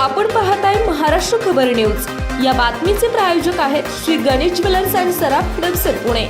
आपण पाहताय महाराष्ट्र खबर न्यूज. या बातमीचे प्रायोजक आहेत श्री गणेश ज्वेलर्स अँड सराफ हडपसर पुणे.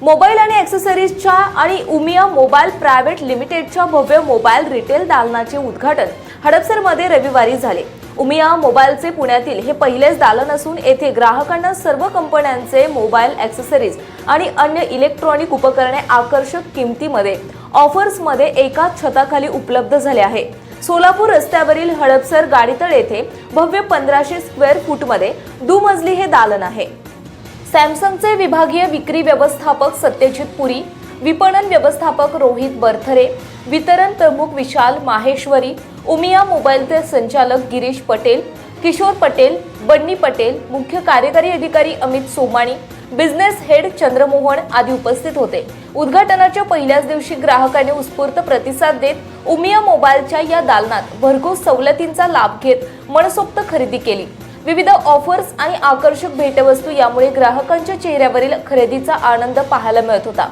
मोबाईल आणि ॲक्सेसरीजच्या आणि उमिया मोबाईल प्रायव्हेट लिमिटेडच्या भव्य मोबाईल रिटेल दालनाचे उद्घाटन हडपसरमध्ये रविवारी झाले. उमिया मोबाईलचे पुण्यातील हे पहिलेच दालन असून येथे ग्राहकांना सर्व कंपन्यांचे मोबाईल ॲक्सेसरीज आणि अन्य इलेक्ट्रॉनिक उपकरणे आकर्षक किमतीमध्ये ऑफर्समध्ये एकाच छताखाली उपलब्ध झाले आहे. सोलापूर रस्त्यावरील हडपसर गाडीतळ येथे भव्य पंधराशे स्क्वेअर फूटमध्ये दुमजली हे दालन आहे. सॅमसंगचे विभागीय विक्री व्यवस्थापक सत्यजित पुरी विपणन व्यवस्थापक रोहित बर्थरे वितरण प्रमुख विशाल माहेश्वरी उमिया मोबाईलचे संचालक गिरीश पटेल किशोर पटेल बन्नी पटेल मुख्य कार्यकारी अधिकारी अमित सोमाणी बिझनेस हेड चंद्रमोहन आदी उपस्थित होते. उद्घाटनाच्या पहिल्याच दिवशी ग्राहकांनी उत्स्फूर्त प्रतिसाद देत उमिया मोबाईलच्या या दालनात भरघोस सवलतींचा लाभ घेत मनसोक्त खरेदी केली. विविध ऑफर्स आणि आकर्षक भेटवस्तू यामुळे ग्राहकांच्या चेहऱ्यावरील खरेदीचा आनंद पाहायला मिळत होता.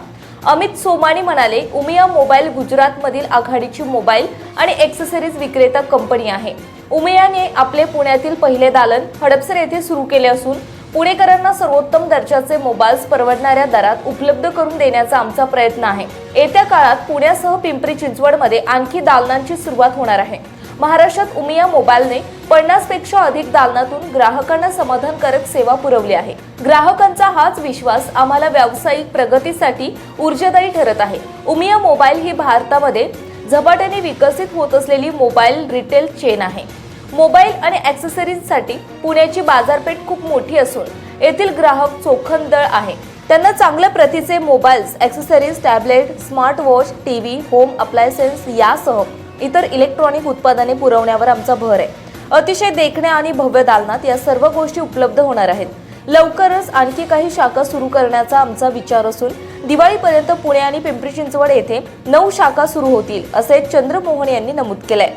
अमित सोमाणी म्हणाले उमिया मोबाईल गुजरातमधील आघाडीची मोबाईल आणि एक्सेसरीज विक्रेता कंपनी आहे. उमियाने आपले पुण्यातील पहिले दालन हडपसर येथे सुरू केले असून पुणेकरांना सर्वोत्तम दर्जाचे मोबाईल्स परवडणाऱ्या दरात उपलब्ध करून देण्याचा आमचा प्रयत्न आहे. येत्या काळात पुण्यासह पिंपरी चिंचवडमध्ये आणखी दालनांची सुरुवात होणार आहे. महाराष्ट्रात उमिया मोबाईलने पन्नासपेक्षा अधिक दालनातून ग्राहकांना समाधानकारक सेवा पुरवली आहे. ग्राहकांचा हाच विश्वास आम्हाला व्यावसायिक प्रगतीसाठी ऊर्जादायी ठरत आहे. उमिया मोबाईल ही भारतामध्ये झपाट्याने विकसित होत असलेली मोबाईल रिटेल चेन आहे. मोबाईल आणि ॲक्सेसरीजसाठी पुण्याची बाजारपेठ खूप मोठी असून येथील ग्राहक चोखंदळ आहे. त्यांना चांगल्या प्रतीचे mobiles accessories tablet smart watch T V home appliances यासह इतर इलेक्ट्रॉनिक उत्पादने पुरवण्यावर आमचा भर आहे. अतिशय देखण्या आणि भव्य दालनात या सर्व गोष्टी उपलब्ध होणार आहेत. लवकरच आणखी काही शाखा सुरू करण्याचा आमचा विचार असून दिवाळीपर्यंत पुणे आणि पिंपरी चिंचवड येथे नऊ शाखा सुरू होतील असे चंद्रमोहन यांनी नमूद केलंय.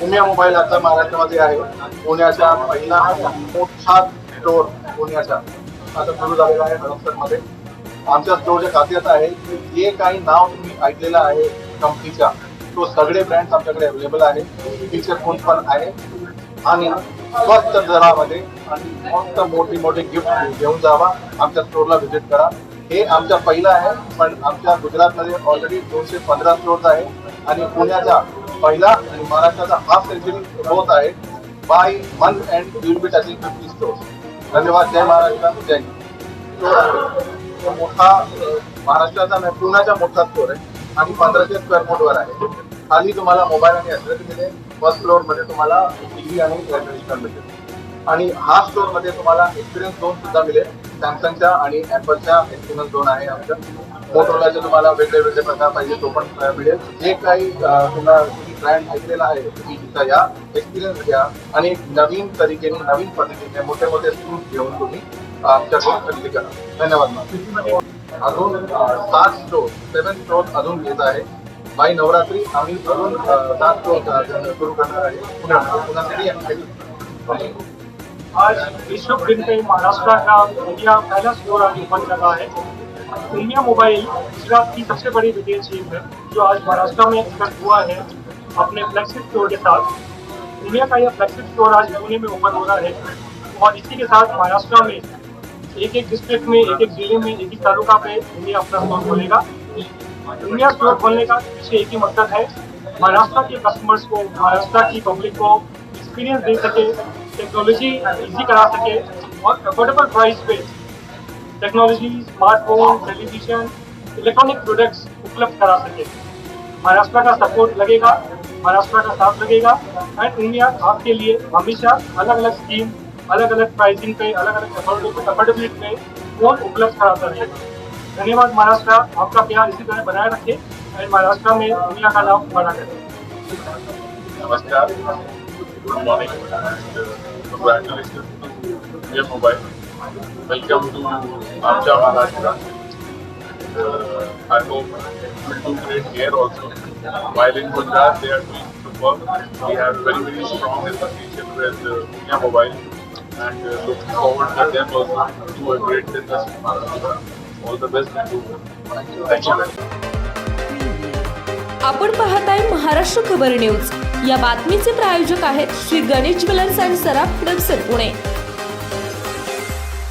पुण्या मोबाईल आता महाराष्ट्रामध्ये आहे. पुण्याचा पहिला मोठा स्टोर पुण्याचा. आता सुरू झालेला आहे हडपसरमध्ये. आमच्या स्टोरच्या खात्यात आहे की जे काही नाव तुम्ही ऐकलेलं आहे कंपनीच्या तो सगळे ब्रँड्स आमच्याकडे अवेलेबल आहे. फीचर फोन पण आहे. आणि स्वस्त दरामध्ये आणि मस्त मोठी मोठी गिफ्ट घेऊन जावा. आमच्या स्टोरला व्हिजिट करा. हे आमचा पहिला आहे पण आमच्या गुजरातमध्ये ऑलरेडी दोनशे पंधरा स्टोर्स आहे. आणि पुण्याचा पहिला आणि महाराष्ट्राचा हाफ सेंचुरी होत आहे. By month and will be touching fifty stores धन्यवाद. जय महाराष्ट्र. जय तो मोठा महाराष्ट्राचा नाही पुण्याचा मोठा स्टोर आहे. आणि पंधराशे स्क्वेअर फूटवर आहे. खाली तुम्हाला मोबाईल आणि ॲड्रेस मिळेल. फर्स्ट फ्लोअरमध्ये तुम्हाला तुम्हाला टीव्ही आणि एअर कंडिशनर मिळेल. आणि हा स्टोअरमध्ये तुम्हाला एक्सपिरियन्स झोन सुद्धा मिळेल. सॅमसंगच्या आणि ऍपलच्या एक्सपिरियन्स झोन आहे आमच्या मोटोलाचे तुम्हाला वेगळे वेगळे प्रकार पाहिजे तो पण मिळेल. जे काही तुम्हाला ब्रँड ऐकलेला आहे तुम्ही तिथं या एक्सपिरियन्स घ्या. आणि नवीन तरीकेने नवीन पद्धतीने मोठे मोठे स्कूल घेऊन तुम्ही आमच्याकडून खरेदी करा. धन्यवाद मॅम अजून सात स्टोर सेवन स्टोर अजून घेत आहे. बाई नवरात्री आम्ही अजून सात स्टोर सुरू करणार आहे. आज विश्व दिन पे महाराष्ट्र का इंडिया पहला स्टोर आज ओपन कर रहा है इंडिया मोबाइल गुजरात की सबसे बड़ी रिटेल चेन है, जो आज महाराष्ट्र में एक्सपेक्ट हुआ है. अपने फ्लैगशिप स्टोर के साथ. इंडिया का यह फ्लैगशिप स्टोर आज पुणे में ओपन हो रहा है. और इसी के साथ महाराष्ट्र में एक एक डिस्ट्रिक्ट में, एक एक ज़िले में, एक एक तालुका पे इंडिया अपना स्टोर खोलेगा। इंडिया स्टोर खोलने का पीछे एक ही मकसद है, महाराष्ट्र के कस्टमर्स को, महाराष्ट्र की पब्लिक को एक्सपीरियंस दे सके टेक्नोलॉजी इजी करा सके और अफोर्डेबल प्राइस पे technology smartphone television electronic products उपलब्ध करा सके। महाराष्ट्र का सपोर्ट लगेगा, महाराष्ट्र का साथ लगेगा। एंड इंडिया आपके लिए हमेशा अलग अलग स्कीम अलग अलग प्राइसिंग पे अलग अलग अफोर्डेबिलिटी पे और उपलब्ध कराता रहेगा धन्यवाद महाराष्ट्र आपका प्यार इसी तरह बनाए रखें एंड महाराष्ट्र में दुनिया का नाम बना करें नमस्कार गुड मॉर्निंग कंग्रेचुलेशन ये मोबाइल वेलकम टू आमच्या Maharashtra I hope will do great here also. While in Gujarat, they are doing superb. We have very, very strong association with uh, Mobile. And uh, looking forward that them also do a great business in Maharashtra. All the best and do. Thank you very much. आपण पाहताय महाराष्ट्र खबर news या बातमीचे प्रायोजक आहेत Shri Ganesh jewellers and सराफ हडपसर पुणे